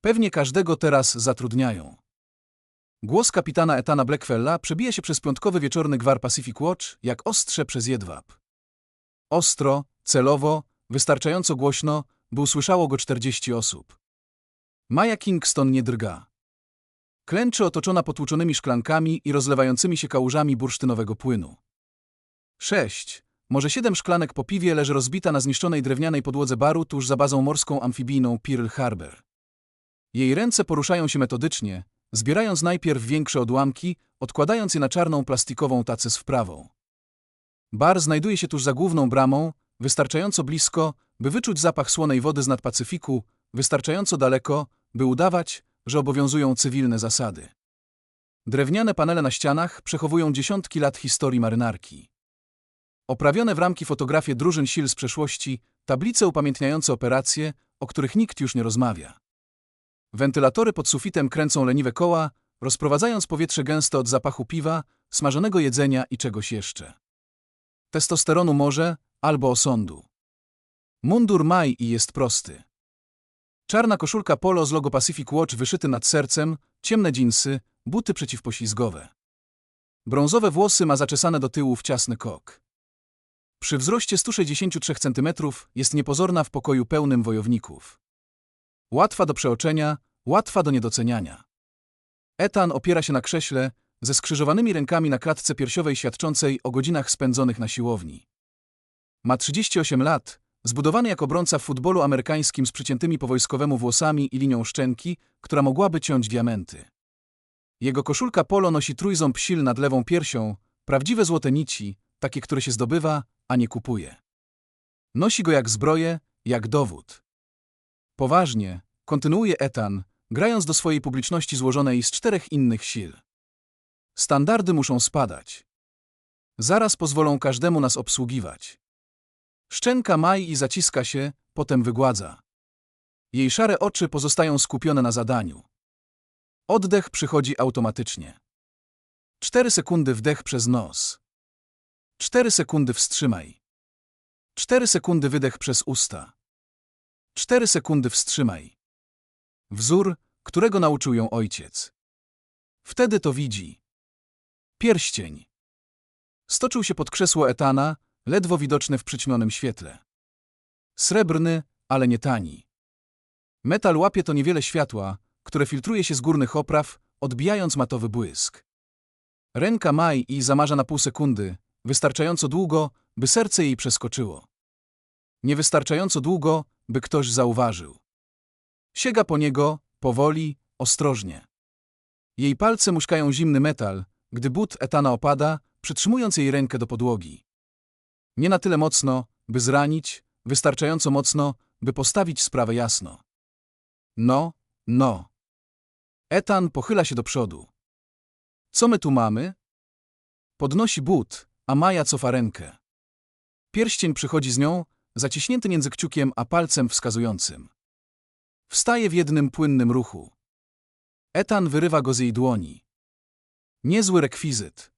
Pewnie każdego teraz zatrudniają. Głos kapitana Etana Blackfella przebija się przez piątkowy wieczorny gwar Pacific Watch jak ostrze przez jedwab. Ostro, celowo, wystarczająco głośno, by usłyszało go 40 osób. Maja Kingston nie drga. Klęczy otoczona potłuczonymi szklankami i rozlewającymi się kałużami bursztynowego płynu. Sześć, może siedem szklanek po piwie leży rozbita na zniszczonej drewnianej podłodze baru tuż za bazą morską amfibijną Pearl Harbor. Jej ręce poruszają się metodycznie, zbierając najpierw większe odłamki, odkładając je na czarną plastikową tacę z wprawą. Bar znajduje się tuż za główną bramą, wystarczająco blisko, by wyczuć zapach słonej wody z nad Pacyfiku, wystarczająco daleko, by udawać, że obowiązują cywilne zasady. Drewniane panele na ścianach przechowują dziesiątki lat historii marynarki. Oprawione w ramki fotografie drużyn sił z przeszłości, tablice upamiętniające operacje, o których nikt już nie rozmawia. Wentylatory pod sufitem kręcą leniwe koła, rozprowadzając powietrze gęste od zapachu piwa, smażonego jedzenia i czegoś jeszcze. Testosteronu może, albo osądu. Mundur maj i jest prosty. Czarna koszulka polo z logo Pacific Watch wyszyty nad sercem, ciemne dżinsy, buty przeciwpoślizgowe. Brązowe włosy ma zaczesane do tyłu w ciasny kok. Przy wzroście 163 cm jest niepozorna w pokoju pełnym wojowników. Łatwa do przeoczenia, łatwa do niedoceniania. Etan opiera się na krześle, ze skrzyżowanymi rękami na klatce piersiowej świadczącej o godzinach spędzonych na siłowni. Ma 38 lat, zbudowany jak obrońca w futbolu amerykańskim z przyciętymi po wojskowemu włosami i linią szczęki, która mogłaby ciąć diamenty. Jego koszulka polo nosi trójząb sil nad lewą piersią, prawdziwe złote nici, takie, które się zdobywa, a nie kupuje. Nosi go jak zbroję, jak dowód. Poważnie, kontynuuje Etan, grając do swojej publiczności złożonej z czterech innych sil. Standardy muszą spadać. Zaraz pozwolą każdemu nas obsługiwać. Szczęka maj i zaciska się, potem wygładza. Jej szare oczy pozostają skupione na zadaniu. Oddech przychodzi automatycznie. Cztery sekundy wdech przez nos. Cztery sekundy wstrzymaj. Cztery sekundy wydech przez usta. Cztery sekundy wstrzymaj. Wzór, którego nauczył ją ojciec. Wtedy to widzi. Pierścień. Stoczył się pod krzesło Etana, ledwo widoczny w przyćmionym świetle. Srebrny, ale nie tani. Metal łapie to niewiele światła, które filtruje się z górnych opraw, odbijając matowy błysk. Ręka Maj i zamarza na pół sekundy, wystarczająco długo, by serce jej przeskoczyło. Niewystarczająco długo, by ktoś zauważył. Sięga po niego, powoli, ostrożnie. Jej palce muśkają zimny metal, gdy but Etana opada, przytrzymując jej rękę do podłogi. Nie na tyle mocno, by zranić, wystarczająco mocno, by postawić sprawę jasno. No, no. Etan pochyla się do przodu. Co my tu mamy? Podnosi but, a Maja cofa rękę. Pierścień przychodzi z nią, zaciśnięty między kciukiem a palcem wskazującym. Wstaje w jednym płynnym ruchu. Etan wyrywa go z jej dłoni. Niezły rekwizyt.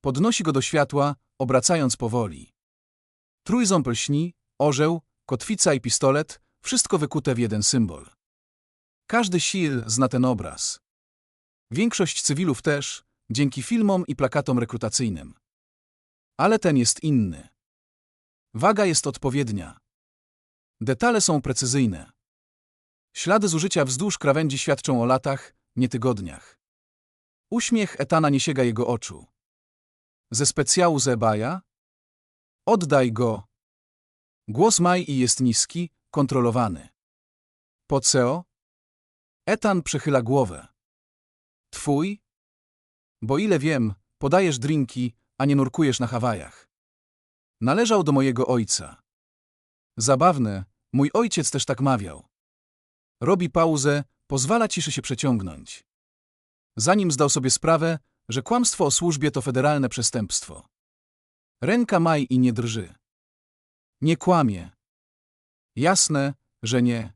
Podnosi go do światła, obracając powoli. Trójząb lśni, orzeł, kotwica i pistolet, wszystko wykute w jeden symbol. Każdy sil zna ten obraz. Większość cywilów też, dzięki filmom i plakatom rekrutacyjnym. Ale ten jest inny. Waga jest odpowiednia. Detale są precyzyjne. Ślady zużycia wzdłuż krawędzi świadczą o latach, nie tygodniach. Uśmiech Etana nie sięga jego oczu. Ze specjału Zebaja? Oddaj go. Głos Mai jest niski, kontrolowany. Po co? Etan przechyla głowę. Twój? Bo ile wiem, podajesz drinki, a nie nurkujesz na Hawajach. Należał do mojego ojca. Zabawne, mój ojciec też tak mawiał. Robi pauzę, pozwala ciszy się przeciągnąć. Zanim zdał sobie sprawę, że kłamstwo o służbie to federalne przestępstwo. Ręka Maj i nie drży. Nie kłamie. Jasne, że nie.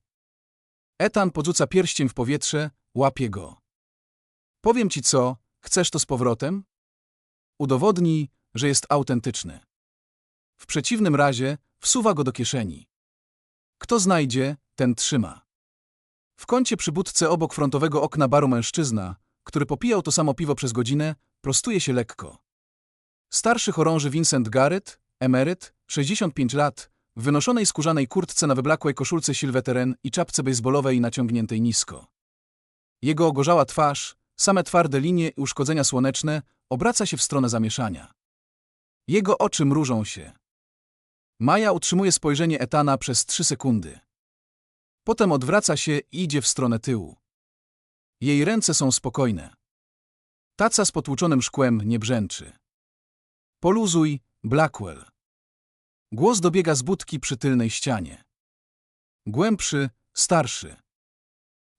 Etan podrzuca pierścień w powietrze, łapie go. Powiem ci co, chcesz to z powrotem? Udowodnij, że jest autentyczny. W przeciwnym razie wsuwa go do kieszeni. Kto znajdzie, ten trzyma. W kącie przy budce obok frontowego okna baru mężczyzna, który popijał to samo piwo przez godzinę, prostuje się lekko. Starszy chorąży Vincent Garrett, emeryt, 65 lat, w wynoszonej skórzanej kurtce na wyblakłej koszulce Sylweteren i czapce baseballowej naciągniętej nisko. Jego ogorzała twarz, same twarde linie i uszkodzenia słoneczne, obraca się w stronę zamieszania. Jego oczy mrużą się. Maja utrzymuje spojrzenie Etana przez trzy sekundy. Potem odwraca się i idzie w stronę tyłu. Jej ręce są spokojne. Taca z potłuczonym szkłem nie brzęczy. Poluzuj, Blackwell. Głos dobiega z budki przy tylnej ścianie. Głębszy, starszy.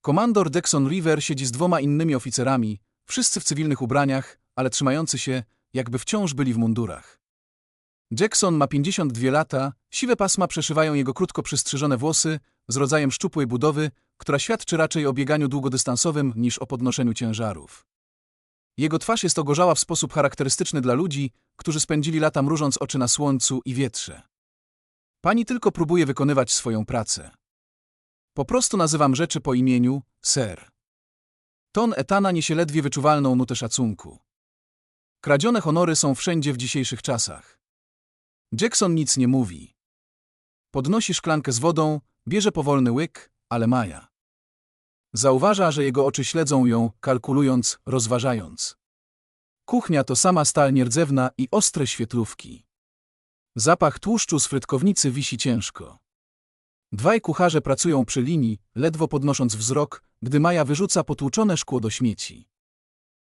Komandor Dexon River siedzi z dwoma innymi oficerami, wszyscy w cywilnych ubraniach, ale trzymający się, jakby wciąż byli w mundurach. Jackson ma 52 lata, siwe pasma przeszywają jego krótko przystrzyżone włosy z rodzajem szczupłej budowy, która świadczy raczej o bieganiu długodystansowym niż o podnoszeniu ciężarów. Jego twarz jest ogorzała w sposób charakterystyczny dla ludzi, którzy spędzili lata mrużąc oczy na słońcu i wietrze. Pani tylko próbuje wykonywać swoją pracę. Po prostu nazywam rzeczy po imieniu, ser. Ton Etana niesie ledwie wyczuwalną nutę szacunku. Kradzione honory są wszędzie w dzisiejszych czasach. Jackson nic nie mówi. Podnosi szklankę z wodą, bierze powolny łyk, ale Maja. Zauważa, że jego oczy śledzą ją, kalkulując, rozważając. Kuchnia to sama stal nierdzewna i ostre świetlówki. Zapach tłuszczu z frytkownicy wisi ciężko. Dwaj kucharze pracują przy linii, ledwo podnosząc wzrok, gdy Maja wyrzuca potłuczone szkło do śmieci.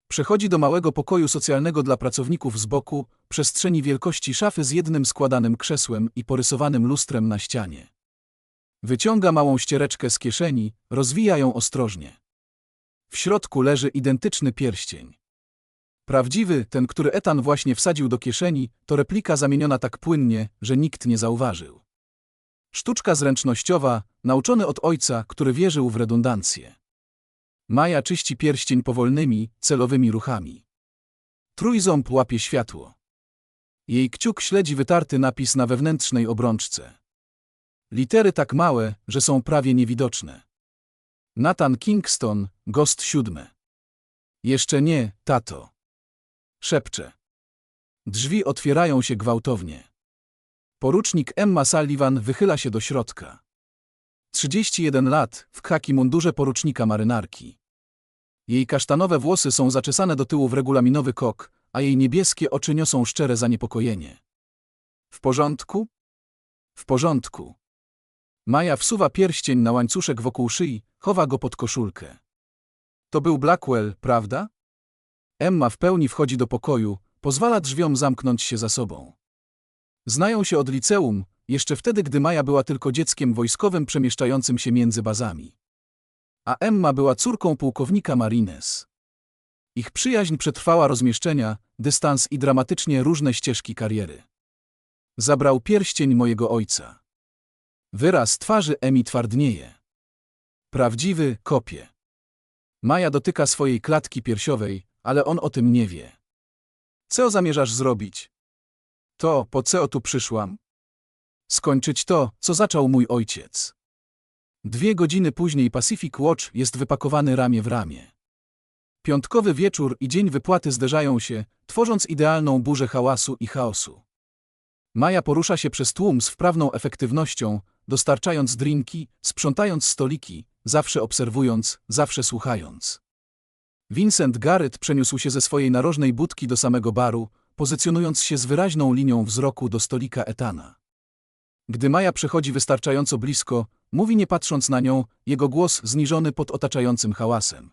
Przechodzi do małego pokoju socjalnego dla pracowników z boku, przestrzeni wielkości szafy z jednym składanym krzesłem i porysowanym lustrem na ścianie. Wyciąga małą ściereczkę z kieszeni, rozwija ją ostrożnie. W środku leży identyczny pierścień. Prawdziwy, ten, który Etan właśnie wsadził do kieszeni, to replika zamieniona tak płynnie, że nikt nie zauważył. Sztuczka zręcznościowa, nauczony od ojca, który wierzył w redundancję. Maja czyści pierścień powolnymi, celowymi ruchami. Trójząb łapie światło. Jej kciuk śledzi wytarty napis na wewnętrznej obrączce. Litery tak małe, że są prawie niewidoczne. Nathan Kingston, gost siódmy. Jeszcze nie, tato. Szepcze. Drzwi otwierają się gwałtownie. Porucznik Emma Sullivan wychyla się do środka. 31 lat, w khaki mundurze porucznika marynarki. Jej kasztanowe włosy są zaczesane do tyłu w regulaminowy kok, a jej niebieskie oczy niosą szczere zaniepokojenie. W porządku? W porządku. Maja wsuwa pierścień na łańcuszek wokół szyi, chowa go pod koszulkę. To był Blackwell, prawda? Emma w pełni wchodzi do pokoju, pozwala drzwiom zamknąć się za sobą. Znają się od liceum, jeszcze wtedy, gdy Maja była tylko dzieckiem wojskowym przemieszczającym się między bazami. A Emma była córką pułkownika Marines. Ich przyjaźń przetrwała rozmieszczenia, dystans i dramatycznie różne ścieżki kariery. Zabrał pierścień mojego ojca. Wyraz twarzy Emi twardnieje. Prawdziwy kopie. Maja dotyka swojej klatki piersiowej, ale on o tym nie wie. Co zamierzasz zrobić? To, po co tu przyszłam? Skończyć to, co zaczął mój ojciec. Dwie godziny później Pacific Watch jest wypakowany ramię w ramię. Piątkowy wieczór i dzień wypłaty zderzają się, tworząc idealną burzę hałasu i chaosu. Maja porusza się przez tłum z wprawną efektywnością, dostarczając drinki, sprzątając stoliki, zawsze obserwując, zawsze słuchając. Vincent Garrett przeniósł się ze swojej narożnej budki do samego baru, pozycjonując się z wyraźną linią wzroku do stolika Etana. Gdy Maja przechodzi wystarczająco blisko, mówi nie patrząc na nią, jego głos zniżony pod otaczającym hałasem.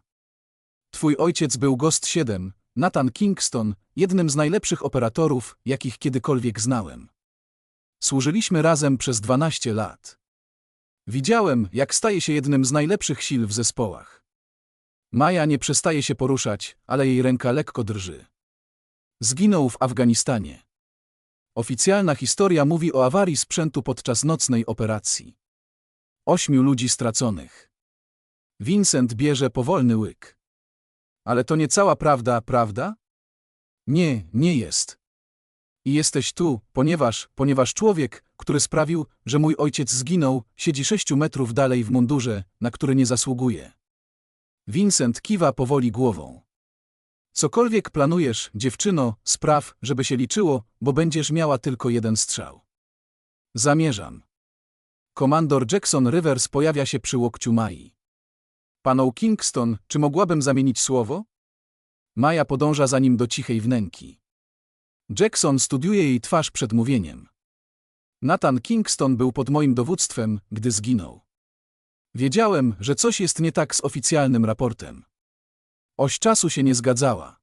Twój ojciec był Ghost 7, Nathan Kingston, jednym z najlepszych operatorów, jakich kiedykolwiek znałem. Służyliśmy razem przez 12 lat. Widziałem, jak staje się jednym z najlepszych sił w zespołach. Maja nie przestaje się poruszać, ale jej ręka lekko drży. Zginął w Afganistanie. Oficjalna historia mówi o awarii sprzętu podczas nocnej operacji. Ośmiu ludzi straconych. Vincent bierze powolny łyk. Ale to nie cała prawda, prawda? Nie, nie jest. I jesteś tu, ponieważ, ponieważ człowiek, który sprawił, że mój ojciec zginął, siedzi sześciu metrów dalej w mundurze, na który nie zasługuje. Vincent kiwa powoli głową. Cokolwiek planujesz, dziewczyno, spraw, żeby się liczyło, bo będziesz miała tylko jeden strzał. Zamierzam. Komandor Jackson Rivers pojawia się przy łokciu Mai. Paną Kingston, czy mogłabym zamienić słowo? Maja podąża za nim do cichej wnęki. Jackson studiuje jej twarz przed mówieniem. Nathan Kingston był pod moim dowództwem, gdy zginął. Wiedziałem, że coś jest nie tak z oficjalnym raportem. Oś czasu się nie zgadzała.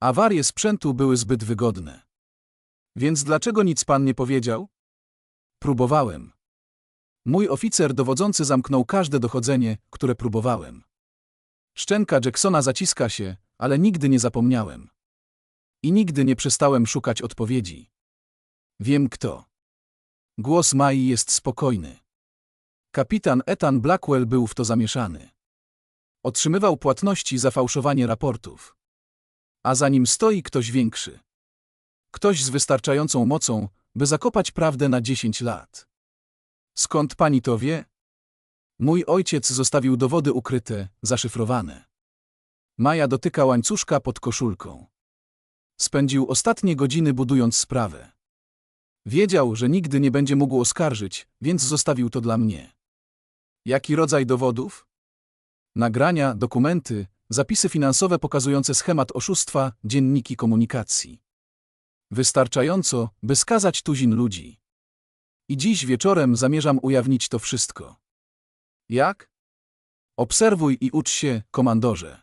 Awarie sprzętu były zbyt wygodne. Więc dlaczego nic pan nie powiedział? Próbowałem. Mój oficer dowodzący zamknął każde dochodzenie, które próbowałem. Szczęka Jacksona zaciska się, ale nigdy nie zapomniałem. I nigdy nie przestałem szukać odpowiedzi. Wiem kto. Głos Mai jest spokojny. Kapitan Ethan Blackwell był w to zamieszany. Otrzymywał płatności za fałszowanie raportów. A za nim stoi ktoś większy. Ktoś z wystarczającą mocą, by zakopać prawdę na 10 lat. Skąd pani to wie? Mój ojciec zostawił dowody ukryte, zaszyfrowane. Maja dotyka łańcuszka pod koszulką. Spędził ostatnie godziny budując sprawę. Wiedział, że nigdy nie będzie mógł oskarżyć, więc zostawił to dla mnie. Jaki rodzaj dowodów? Nagrania, dokumenty, zapisy finansowe pokazujące schemat oszustwa, dzienniki komunikacji. Wystarczająco, by skazać tuzin ludzi. I dziś wieczorem zamierzam ujawnić to wszystko. Jak? Obserwuj i ucz się, komandorze.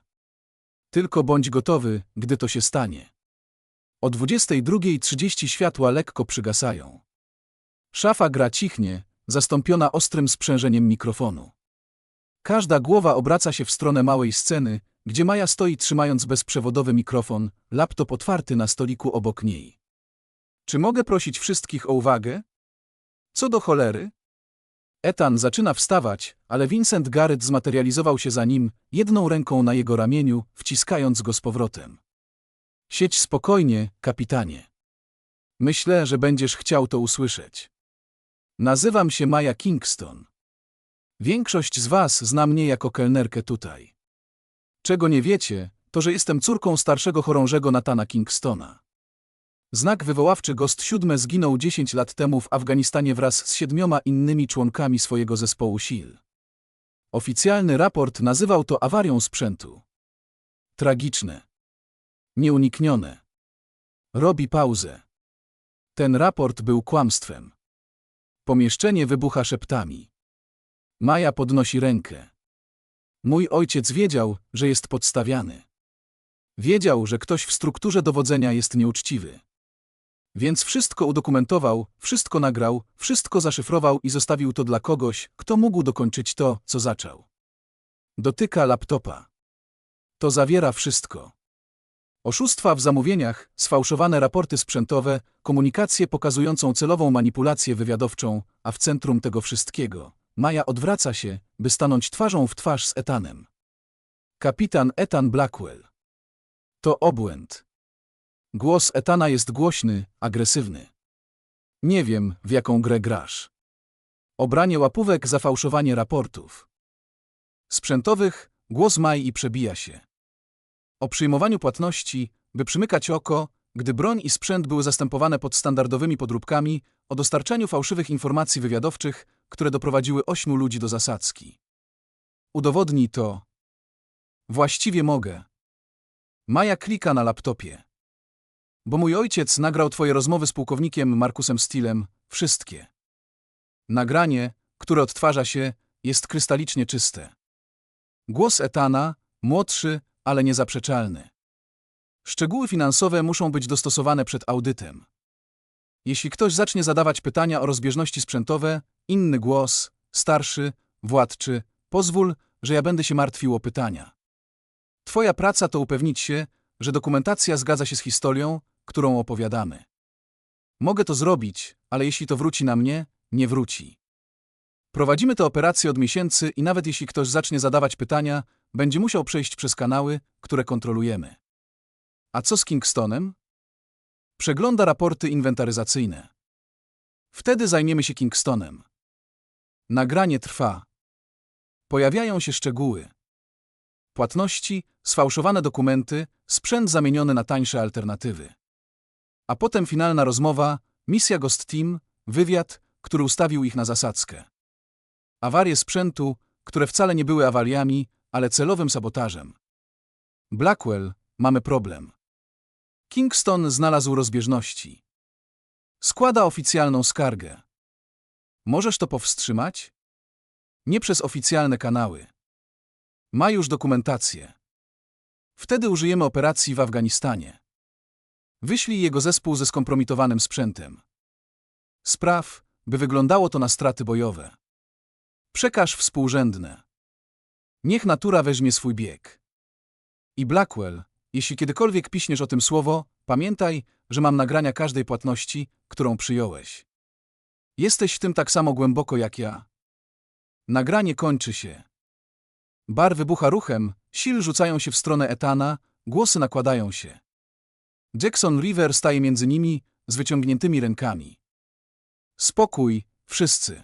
Tylko bądź gotowy, gdy to się stanie. O 22.30 światła lekko przygasają. Szafa gra cichnie, zastąpiona ostrym sprzężeniem mikrofonu. Każda głowa obraca się w stronę małej sceny, gdzie Maja stoi trzymając bezprzewodowy mikrofon, laptop otwarty na stoliku obok niej. Czy mogę prosić wszystkich o uwagę? Co do cholery? Ethan zaczyna wstawać, ale Vincent Garrett zmaterializował się za nim, jedną ręką na jego ramieniu, wciskając go z powrotem. Siedź spokojnie, kapitanie. Myślę, że będziesz chciał to usłyszeć. Nazywam się Maja Kingston. Większość z was zna mnie jako kelnerkę tutaj. Czego nie wiecie, to że jestem córką starszego chorążego Natana Kingstona. Znak wywoławczy Gost siódme zginął 10 lat temu w Afganistanie wraz z siedmioma innymi członkami swojego zespołu sił. Oficjalny raport nazywał to awarią sprzętu. Tragiczne. Nieuniknione. Robi pauzę. Ten raport był kłamstwem. Pomieszczenie wybucha szeptami. Maja podnosi rękę. Mój ojciec wiedział, że jest podstawiany. Wiedział, że ktoś w strukturze dowodzenia jest nieuczciwy. Więc wszystko udokumentował, wszystko nagrał, wszystko zaszyfrował i zostawił to dla kogoś, kto mógł dokończyć to, co zaczął. Dotyka laptopa. To zawiera wszystko. Oszustwa w zamówieniach, sfałszowane raporty sprzętowe, komunikację pokazującą celową manipulację wywiadowczą, a w centrum tego wszystkiego Maja odwraca się, by stanąć twarzą w twarz z Etanem. Kapitan Etan Blackwell. To obłęd. Głos Etana jest głośny, agresywny. Nie wiem, w jaką grę grasz. Obranie łapówek za fałszowanie raportów. Sprzętowych, głos Maj i przebija się. O przyjmowaniu płatności, by przymykać oko, gdy broń i sprzęt były zastępowane pod standardowymi podróbkami, o dostarczaniu fałszywych informacji wywiadowczych, które doprowadziły ośmiu ludzi do zasadzki. Udowodnij to. Właściwie mogę. Maja klika na laptopie. Bo mój ojciec nagrał twoje rozmowy z pułkownikiem Markusem Steelem, wszystkie. Nagranie, które odtwarza się, jest krystalicznie czyste. Głos Etana, młodszy, ale niezaprzeczalny. Szczegóły finansowe muszą być dostosowane przed audytem. Jeśli ktoś zacznie zadawać pytania o rozbieżności sprzętowe, inny głos, starszy, władczy, pozwól, że ja będę się martwił o pytania. Twoja praca to upewnić się, że dokumentacja zgadza się z historią, którą opowiadamy. Mogę to zrobić, ale jeśli to wróci na mnie, nie wróci. Prowadzimy tę operację od miesięcy i nawet jeśli ktoś zacznie zadawać pytania, będzie musiał przejść przez kanały, które kontrolujemy. A co z Kingstonem? Przegląda raporty inwentaryzacyjne. Wtedy zajmiemy się Kingstonem. Nagranie trwa. Pojawiają się szczegóły. Płatności, sfałszowane dokumenty, sprzęt zamieniony na tańsze alternatywy. A potem finalna rozmowa, misja Ghost Team, wywiad, który ustawił ich na zasadzkę. Awarie sprzętu, które wcale nie były awariami, ale celowym sabotażem. Blackwell, mamy problem. Kingston znalazł rozbieżności. Składa oficjalną skargę. Możesz to powstrzymać? Nie przez oficjalne kanały. Ma już dokumentację. Wtedy użyjemy operacji w Afganistanie. Wyślij jego zespół ze skompromitowanym sprzętem. Spraw, by wyglądało to na straty bojowe. Przekaż współrzędne. Niech natura weźmie swój bieg. I Blackwell, jeśli kiedykolwiek piśniesz o tym słowo, pamiętaj, że mam nagrania każdej płatności, którą przyjąłeś. Jesteś w tym tak samo głęboko jak ja. Nagranie kończy się. Bar wybucha ruchem, sil rzucają się w stronę Etana, głosy nakładają się. Jackson River staje między nimi z wyciągniętymi rękami. Spokój, wszyscy.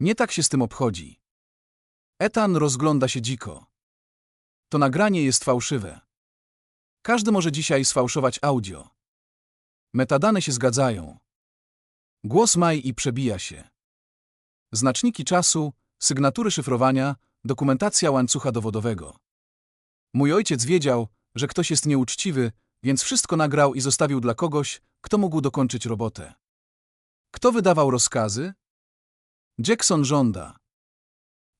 Nie tak się z tym obchodzi. Etan rozgląda się dziko. To nagranie jest fałszywe. Każdy może dzisiaj sfałszować audio. Metadane się zgadzają. Głos Maj i przebija się. Znaczniki czasu, sygnatury szyfrowania, dokumentacja łańcucha dowodowego. Mój ojciec wiedział, że ktoś jest nieuczciwy, więc wszystko nagrał i zostawił dla kogoś, kto mógł dokończyć robotę. Kto wydawał rozkazy? Jackson żąda.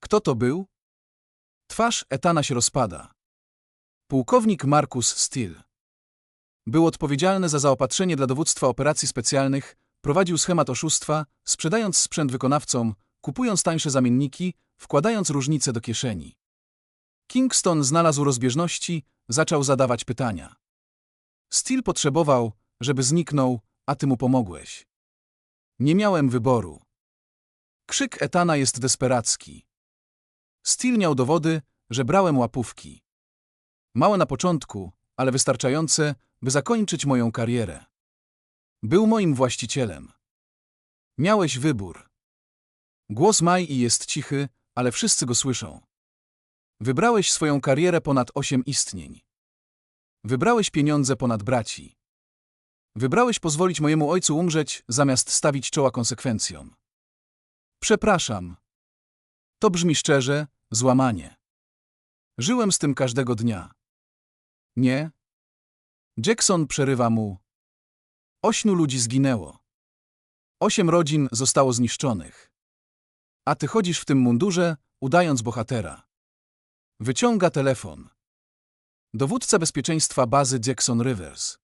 Kto to był? Twarz Etana się rozpada. Pułkownik Marcus Steele. Był odpowiedzialny za zaopatrzenie dla dowództwa operacji specjalnych, prowadził schemat oszustwa, sprzedając sprzęt wykonawcom, kupując tańsze zamienniki, wkładając różnice do kieszeni. Kingston znalazł rozbieżności, zaczął zadawać pytania. Steele potrzebował, żeby zniknął, a ty mu pomogłeś. Nie miałem wyboru. Krzyk Etana jest desperacki. Steele miał dowody, że brałem łapówki. Małe na początku, ale wystarczające, by zakończyć moją karierę. Był moim właścicielem. Miałeś wybór. Głos Mai jest cichy, ale wszyscy go słyszą. Wybrałeś swoją karierę ponad osiem istnień. Wybrałeś pieniądze ponad braci. Wybrałeś pozwolić mojemu ojcu umrzeć, zamiast stawić czoła konsekwencjom. Przepraszam. To brzmi szczerze, złamanie. Żyłem z tym każdego dnia. Nie? Jackson przerywa mu. Ośmiu ludzi zginęło. Osiem rodzin zostało zniszczonych. A ty chodzisz w tym mundurze, udając bohatera. Wyciąga telefon. Dowódca bezpieczeństwa bazy Jackson Rivers.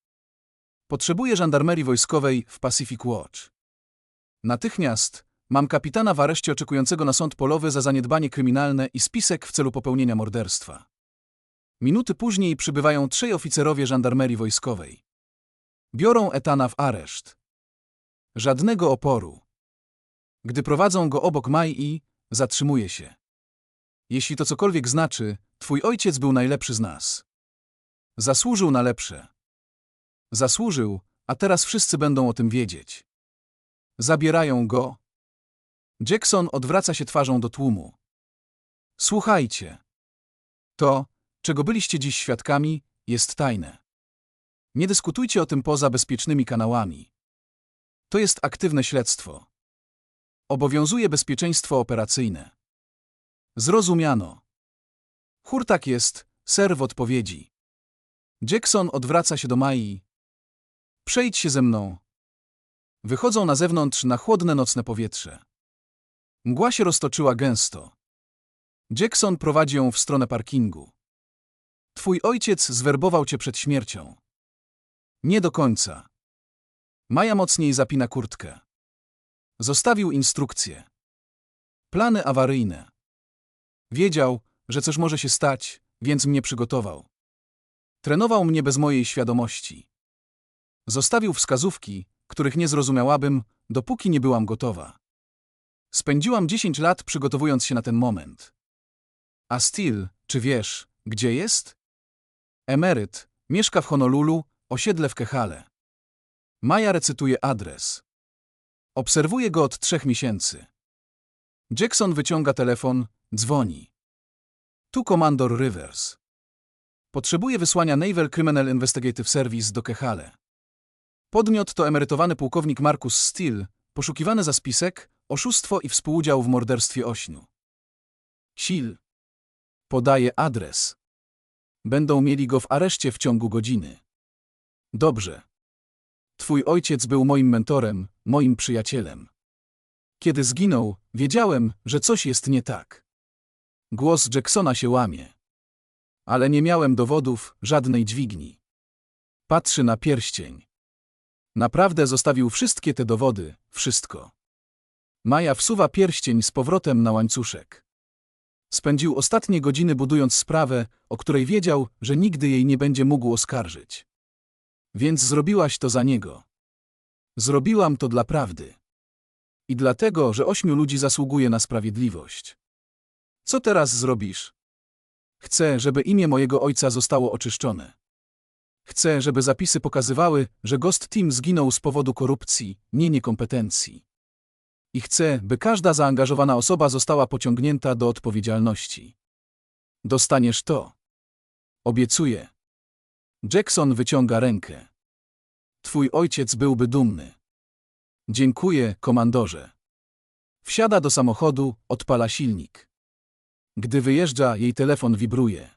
Potrzebuję żandarmerii wojskowej w Pacific Watch. Natychmiast mam kapitana w areszcie oczekującego na sąd polowy za zaniedbanie kryminalne i spisek w celu popełnienia morderstwa. Minuty później przybywają trzej oficerowie żandarmerii wojskowej. Biorą Etana w areszt. Żadnego oporu. Gdy prowadzą go obok Mai, zatrzymuje się. Jeśli to cokolwiek znaczy, twój ojciec był najlepszy z nas. Zasłużył na lepsze. Zasłużył, a teraz wszyscy będą o tym wiedzieć. Zabierają go. Jackson odwraca się twarzą do tłumu. Słuchajcie. To, czego byliście dziś świadkami, jest tajne. Nie dyskutujcie o tym poza bezpiecznymi kanałami. To jest aktywne śledztwo. Obowiązuje bezpieczeństwo operacyjne. Zrozumiano. Hurtak jest, ser w odpowiedzi. Jackson odwraca się do Mai. Przejdź się ze mną. Wychodzą na zewnątrz na chłodne nocne powietrze. Mgła się roztoczyła gęsto. Jackson prowadzi ją w stronę parkingu. Twój ojciec zwerbował cię przed śmiercią. Nie do końca. Maja mocniej zapina kurtkę. Zostawił instrukcje. Plany awaryjne. Wiedział, że coś może się stać, więc mnie przygotował. Trenował mnie bez mojej świadomości. Zostawił wskazówki, których nie zrozumiałabym, dopóki nie byłam gotowa. Spędziłam 10 lat przygotowując się na ten moment. A Steel, czy wiesz, gdzie jest? Emeryt, mieszka w Honolulu, osiedle w Kehale. Maja recytuje adres. Obserwuje go od trzech miesięcy. Jackson wyciąga telefon, dzwoni. Tu komandor Rivers. Potrzebuje wysłania Naval Criminal Investigative Service do Kehale. Podmiot to emerytowany pułkownik Marcus Steele, poszukiwany za spisek, oszustwo i współudział w morderstwie ośmiu. Sil. Podaje adres. Będą mieli go w areszcie w ciągu godziny. Dobrze. Twój ojciec był moim mentorem, moim przyjacielem. Kiedy zginął, wiedziałem, że coś jest nie tak. Głos Jacksona się łamie. Ale nie miałem dowodów, żadnej dźwigni. Patrzy na pierścień. Naprawdę zostawił wszystkie te dowody, wszystko. Maja wsuwa pierścień z powrotem na łańcuszek. Spędził ostatnie godziny budując sprawę, o której wiedział, że nigdy jej nie będzie mógł oskarżyć. Więc zrobiłaś to za niego. Zrobiłam to dla prawdy. I dlatego, że ośmiu ludzi zasługuje na sprawiedliwość. Co teraz zrobisz? Chcę, żeby imię mojego ojca zostało oczyszczone. Chcę, żeby zapisy pokazywały, że Ghost Team zginął z powodu korupcji, nie niekompetencji. I chcę, by każda zaangażowana osoba została pociągnięta do odpowiedzialności. Dostaniesz to. Obiecuję. Jackson wyciąga rękę. Twój ojciec byłby dumny. Dziękuję, komandorze. Wsiada do samochodu, odpala silnik. Gdy wyjeżdża, jej telefon wibruje.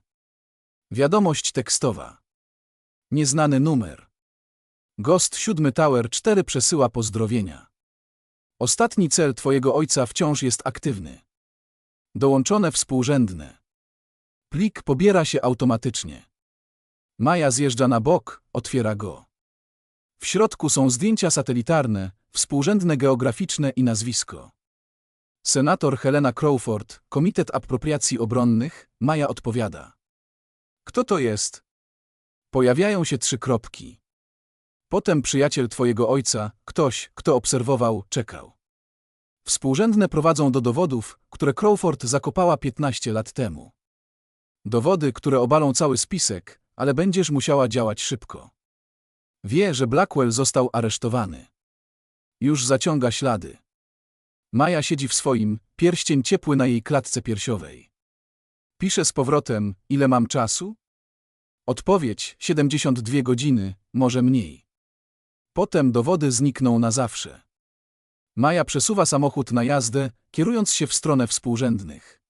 Wiadomość tekstowa. Nieznany numer. Ghost 7 Tower 4 przesyła pozdrowienia. Ostatni cel twojego ojca wciąż jest aktywny. Dołączone współrzędne. Plik pobiera się automatycznie. Maja zjeżdża na bok, otwiera go. W środku są zdjęcia satelitarne, współrzędne geograficzne i nazwisko. Senator Helena Crawford, Komitet Apropriacji Obronnych, Maja odpowiada. Kto to jest? Pojawiają się trzy kropki. Potem przyjaciel twojego ojca, ktoś, kto obserwował, czekał. Współrzędne prowadzą do dowodów, które Crawford zakopała 15 lat temu. Dowody, które obalą cały spisek, ale będziesz musiała działać szybko. Wie, że Blackwell został aresztowany. Już zaciąga ślady. Maja siedzi w swoim, pierścień ciepły na jej klatce piersiowej. Pisze z powrotem, ile mam czasu? Odpowiedź 72 godziny, może mniej. Potem dowody znikną na zawsze. Maja przesuwa samochód na jazdę, kierując się w stronę współrzędnych.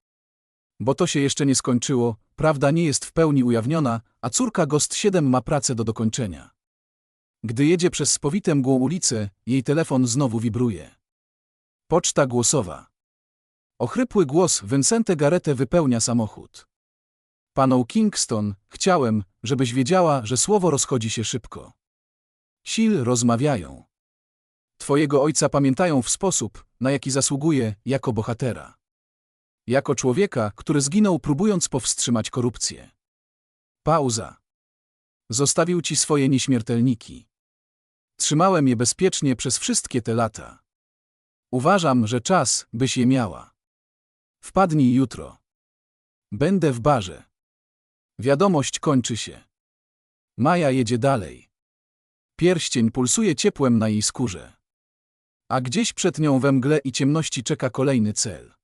Bo to się jeszcze nie skończyło, prawda nie jest w pełni ujawniona, a córka Ghost 7 ma pracę do dokończenia. Gdy jedzie przez spowitę mgłą ulicę, jej telefon znowu wibruje. Poczta głosowa. Ochrypły głos Vincente Garete wypełnia samochód. Paną Kingston, chciałem, żebyś wiedziała, że słowo rozchodzi się szybko. Sil rozmawiają. Twojego ojca pamiętają w sposób, na jaki zasługuje, jako bohatera. Jako człowieka, który zginął próbując powstrzymać korupcję. Pauza. Zostawił ci swoje nieśmiertelniki. Trzymałem je bezpiecznie przez wszystkie te lata. Uważam, że czas, byś je miała. Wpadnij jutro. Będę w barze. Wiadomość kończy się. Maja jedzie dalej. Pierścień pulsuje ciepłem na jej skórze. A gdzieś przed nią we mgle i ciemności czeka kolejny cel.